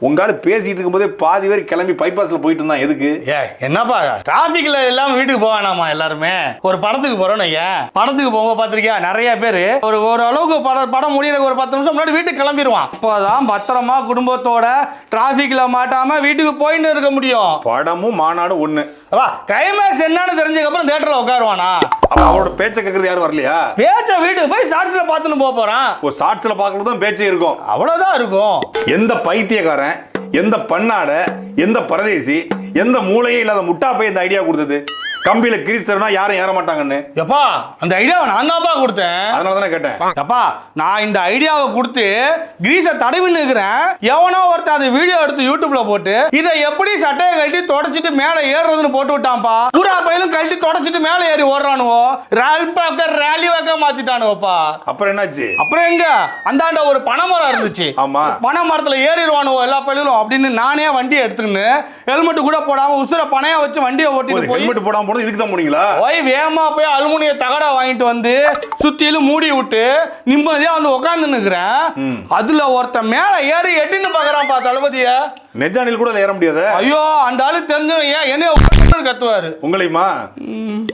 உங்கால பேசிட்டு இருக்கும்போதே பாதி பேர் கிளம்பி பைபாஸ்ல போயிட்டு இருந்தான். எதுக்கு? ஏ என்னப்பா? டிராபிக்ல எல்லாம் வீட்டுக்கு போவானாமா எல்லாருமே? ஒரு படத்துக்கு போறோம் ஏன் படத்துக்கு போகும்போது பார்த்திருக்கியா நிறைய பேர் ஒரு ஒரு அளவுக்கு படம் படம் முடியற ஒரு பத்து நிமிஷம் முன்னாடி வீட்டுக்கு கிளம்பிடுவான் அப்போதான் பத்திரமா குடும்பத்தோட டிராபிக்ல மாட்டாம வீட்டுக்கு போயிட்டு இருக்க முடியும். படமும் மாநாடும் ஒண்ணு. வா கிளைமேக்ஸ் என்னன்னு தெரிஞ்சதுக்கு அப்புறம் தேட்டர்ல உட்காருவானா? அப்ப அவரோட பேச்ச கேட்கறது யாரும் வரலையா? பேச்ச வீட்டுக்கு போய் ஷார்ட்ஸ்ல பார்த்துன்னு போக போறான். ஒரு ஷார்ட்ஸ்ல பாக்குறது தான் பேச்சே இருக்கும். அவ்வளவுதான் இருக்கும். எந்த பைத்தியக்காரன் எந்த பண்ணாட எந்த பரதேசி எந்த மூளையே இல்லாத முட்டா போய் இந்த ஐடியா கொடுத்தது? கம்பியில கிரீஸ்தரனா யாரும் ஏற மாட்டாங்கன்னு. எப்பா அந்த ஐடியாவை நான் தான்ப்பா கொடுத்தேன். அதனால தானே கேட்டேன். அப்பா நான் இந்த ஐடியாவை கொடுத்து கிரீஸை தடவின்னு இருக்கிறேன் எவனோ ஒருத்தன் அந்த வீடியோ எடுத்து யூடியூப்ல போட்டு இதை எப்படி சட்டையை கழட்டி தொடச்சிட்டு மேலே ஏறுறதுன்னு போட்டு விட்டான்ப்பா? பூரா பயிலும் கழட்டி தொடச்சிட்டு மேலே ஏறி ஓடுறானுவோ? ரேல் பக்க ரேலி வைக்க மாத்திட்டானுவோப்பா. அப்புறம் என்னாச்சு? அப்புறம் எங்க? அந்தாண்ட ஒரு பனைமரம் இருந்துச்சு. ஆமா. பனை மரத்துல ஏறிடுவானுவோ எல்லா பயிலும் அப்படின்னு நானே வண்டியை எடுத்துக்கின்னு ஹெல்மெட் கூட போடாம உசுர பனையா வச்சு வண்டியை ஓட்டிட்டு போய் ஹெல்மெட் போடாம போனது இதுக்கு தான் போனீங்களா? போய் வேகமா போய் அலுமினிய தகடா வாங்கிட்டு வந்து சுத்திலும் மூடி விட்டு நிம்மதியா வந்து உட்காந்து நிக்கிறேன். அதுல ஒருத்தன் மேல ஏறி எட்டின்னு பாக்குறான்ப்பா தளபதிய. நெஜானில் கூட ஏற முடியாத? ஐயோ அந்த ஆளு தெரிஞ்சவன் ஏன் உட்கார்ந்து கத்துவாரு. உங்களையுமா?